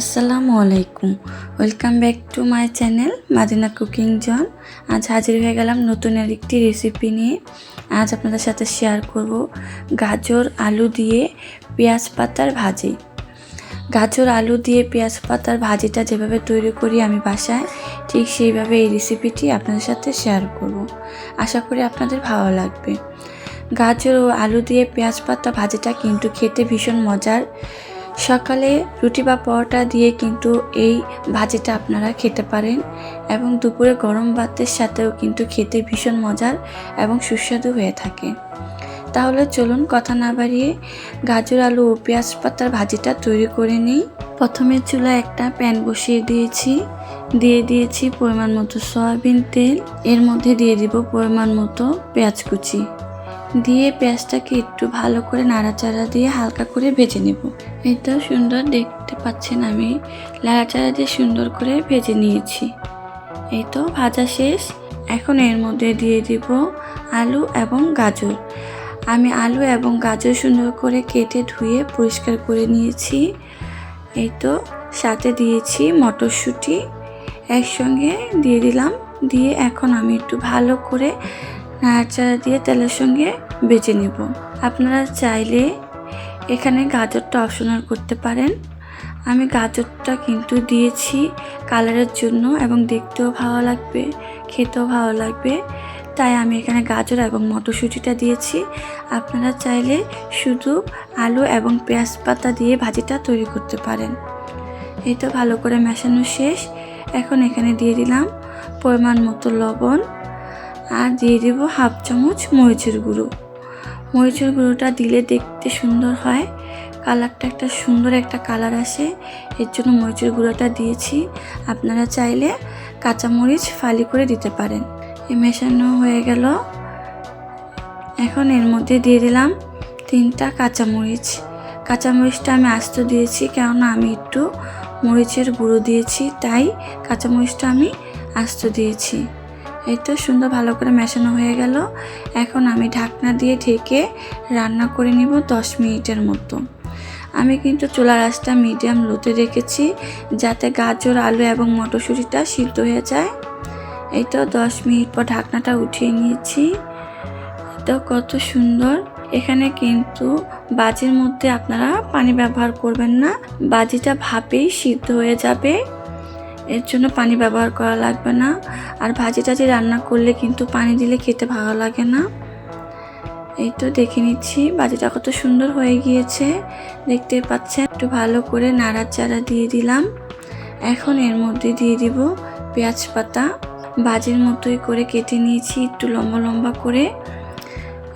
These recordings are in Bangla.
আসসালামু আলাইকুম। Welcome back to my channel Madina cooking zone আজ হাজির হয়ে গেলাম নতুন আরেকটি রেসিপি নিয়ে। আজ আপনাদের সাথে শেয়ার করব গাজর আলু দিয়ে পেঁয়াজ পাতার ভাজি। গাজর আলু দিয়ে পেঁয়াজ পাতার ভাজিটা যেভাবে তৈরি করি আমি বাসায়, ঠিক সেইভাবে এই রেসিপিটি আপনাদের সাথে শেয়ার করব। আশা করি আপনাদের ভালো লাগবে। গাজর ও আলু দিয়ে পেঁয়াজ পাতা ভাজিটা কিন্তু খেতে ভীষণ মজার। সকালে রুটি বা পরোটা দিয়ে কিন্তু এই ভাজিটা আপনারা খেতে পারেন এবং দুপুরে গরম ভাতের সাথেও কিন্তু খেতে ভীষণ মজার এবং সুস্বাদু হয়ে থাকে। তাহলে চলুন কথা না বাড়িয়ে গাজর, আলু ও পেঁয়াজ পাতার ভাজিটা তৈরি করে নিই। প্রথমে চুলায় একটা প্যান বসিয়ে দিয়েছি। দিয়ে দিয়েছি পরিমাণ মতো সয়াবিন তেল। এর মধ্যে দিয়ে দিব পরিমাণ মতো পেঁয়াজ কুচি। দিয়ে পেঁয়াজটাকে একটু ভালো করে নাড়াচাড়া দিয়ে হালকা করে ভেজে নেব। এই তো সুন্দর দেখতে পাচ্ছেন আমি, নাড়াচাড়া দিয়ে সুন্দর করে ভেজে নিয়েছি। এই তো ভাজা শেষ। এখন এর মধ্যে দিয়ে দিব আলু এবং গাজর। আমি আলু এবং গাজর সুন্দর করে কেটে ধুয়ে পরিষ্কার করে নিয়েছি। এই তো সাথে দিয়েছি মটরশুঁটি। একসঙ্গে দিয়ে দিলাম। দিয়ে এখন আমি একটু ভালো করে নাড়াচাড়া দিয়ে তেলের সঙ্গে বেজে নেব। আপনারা চাইলে এখানে গাজরটা অপশনাল করতে পারেন। আমি গাজরটা কিন্তু দিয়েছি কালারের জন্য এবং দেখতেও ভালো লাগবে, খেতেও ভালো লাগবে। তাই আমি এখানে গাজর এবং মটরশুঁটিটা দিয়েছি। আপনারা চাইলে শুধু আলু এবং পেঁয়াজ পাতা দিয়ে ভাজিটা তৈরি করতে পারেন। এই তো ভালো করে মেশানো শেষ। এখন এখানে দিয়ে দিলাম পরিমাণ মতো লবণ। আর দিয়ে দেব হাফ চামচ মরিচের গুঁড়ো। মরিচের গুঁড়োটা দিলে দেখতে সুন্দর হয়। কালারটা একটা সুন্দর একটা কালার আসে। এর জন্য মরিচের গুঁড়োটা দিয়েছি। আপনারা চাইলে কাঁচামরিচ ফালি করে দিতে পারেন। এ মেশানো হয়ে গেল। এখন এর মধ্যে দিয়ে দিলাম তিনটা কাঁচামরিচ। কাঁচামরিচটা আমি আস্ত দিয়েছি, কেননা আমি একটু মরিচের গুঁড়ো দিয়েছি, তাই কাঁচামরিচটা আমি আস্ত দিয়েছি। এই তো সুন্দর ভালো করে মেশানো হয়ে গেল। এখন আমি ঢাকনা দিয়ে ঢেকে রান্না করে নিব দশ মিনিটের মতো। আমি কিন্তু চুলা রাসটা মিডিয়াম লোতে রেখেছি যাতে গাজর, আলু এবং মটরশুঁটিটা সিদ্ধ হয়ে যায়। এই তো দশ মিনিট পর ঢাকনাটা উঠিয়ে নিয়েছি। তো কত সুন্দর। এখানে কিন্তু বাজির মধ্যে আপনারা পানি ব্যবহার করবেন না। বাজিটা ভাপেই সিদ্ধ হয়ে যাবে। এর জন্য পানি ব্যবহার করা লাগবে না। আর ভাজি টাজি রান্না করলে কিন্তু পানি দিলে খেতে ভালো লাগে না। এই তো দেখে নিচ্ছি, ভাজিটা কত সুন্দর হয়ে গিয়েছে। দেখতে পাচ্ছেন, একটু ভালো করে নাড়াচাড়া দিয়ে দিলাম। এখন এর মধ্যে দিয়ে দিব পেঁয়াজ পাতা। ভাজির মতোই করে কেটে নিয়েছি, একটু লম্বা লম্বা করে।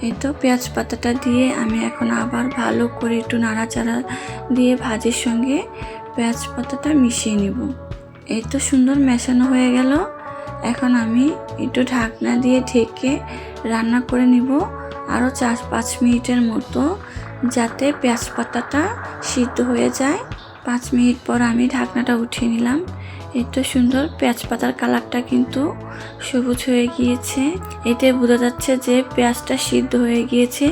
এই তো পেঁয়াজ পাতাটা দিয়ে আমি এখন আবার ভালো করে একটু নাড়াচাড়া দিয়ে ভাজির সঙ্গে পেঁয়াজ পাতাটা মিশিয়ে নেব। এই তো সুন্দর মেশানো হয়ে গেল। এখন আমি একটু ঢাকনা দিয়ে ঢেকে রান্না করে নিব। আরও চার পাঁচ মিনিটের মতো, যাতে পেঁয়াজ পাতাটা সিদ্ধ হয়ে যায়। পাঁচ মিনিট পর আমি ঢাকনাটা উঠিয়ে নিলাম। এই তো সুন্দর পেঁয়াজ পাতার কালারটা কিন্তু সবুজ হয়ে গিয়েছে। এতে বোঝা যাচ্ছে যে পেঁয়াজটা সিদ্ধ হয়ে গিয়েছে।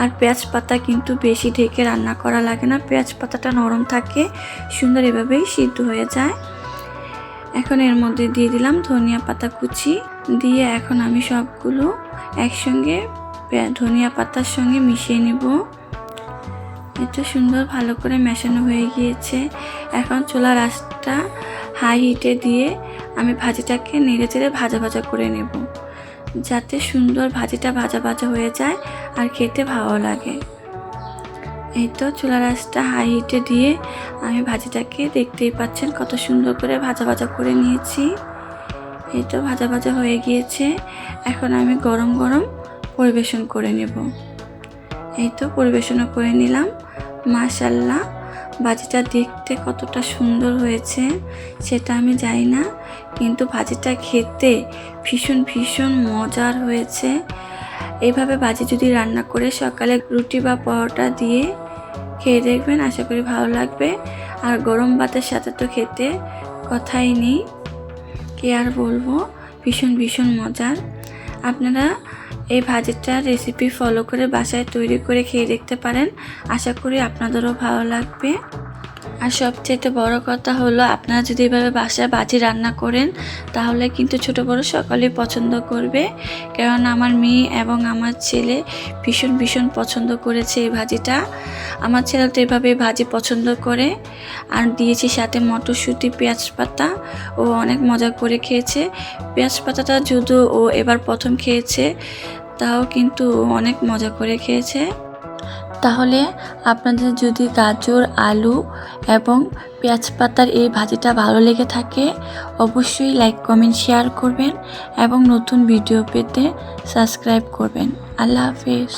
আর পেঁয়াজ পাতা কিন্তু বেশি ঢেকে রান্না করা লাগে না। পেঁয়াজ পাতাটা নরম থাকে, সুন্দর এভাবেই সিদ্ধ হয়ে যায়। এখন এর মধ্যে দিয়ে দিলাম ধনিয়া পাতা কুচি। দিয়ে এখন আমি সবগুলো একসঙ্গে ধনিয়া পাতার সঙ্গে মিশিয়ে নেব। এত সুন্দর ভালো করে মেশানো হয়ে গিয়েছে। এখন চোলা রাসটা হাই হিটে দিয়ে আমি ভাজিটাকে নেড়ে চেড়ে ভাজা ভাজা করে নেব। যাতে সুন্দর ভাজিটা ভাজা ভাজা হয়ে যায় আর খেতে ভালো লাগে। এই তো চুলা রাসটা হাই হিটে দিয়ে আমি ভাজিটাকে দেখতেই পাচ্ছেন কত সুন্দর করে ভাজা ভাজা করে নিয়েছি। এই তো ভাজা ভাজা হয়ে গিয়েছে। এখন আমি গরম গরম পরিবেশন করে নেব। এই তো পরিবেশনও করে নিলাম। মাশাল্লাহ ভাজিটা দেখতে কতটা সুন্দর হয়েছে, সেটা আমি জানি না, কিন্তু ভাজিটা খেতে ভীষণ ভীষণ মজার হয়েছে। এইভাবে ভাজি যদি রান্না করে সকালে রুটি বা পরোটা দিয়ে খেয়ে দেখবেন, আশা করি ভালো লাগবে। আর গরম ভাতের সাথে তো খেতে কথাই নেই। কে আর বলব? ভীষণ ভীষণ মজার। আপনারা এই ভাজিটা রেসিপি ফলো করে বাসায় তৈরি করে খেয়ে দেখতে পারেন। আশা করি আপনাদেরও ভালো লাগবে। আর সবচেয়ে বড় কথা হলো, আপনারা যদি এভাবে বাসায় ভাজি রান্না করেন, তাহলে কিন্তু ছোট বড় সকলেই পছন্দ করবে। কারণ আমার মেয়ে এবং আমার ছেলে ভীষণ ভীষণ পছন্দ করেছে এই ভাজিটা। আমার ছেলে তো এভাবে ভাজি পছন্দ করে। আর দিয়েছি সাথে মটরশুঁটি, পেঁয়াজ পাতা। ও অনেক মজা করে খেয়েছে। পেঁয়াজ পাতাটা যদিও ও এবার প্রথম খেয়েছে, তাও কিন্তু অনেক মজা করে খেয়েছে। তাহলে আপনাদের যদি গাজর, আলু এবং পেঁয়াজ পাতার এই ভাজিটা ভালো লেগে থাকে, অবশ্যই লাইক কমেন্ট শেয়ার করবেন এবং নতুন ভিডিও পেতে সাবস্ক্রাইব করবেন। আল্লাহ হাফেজ।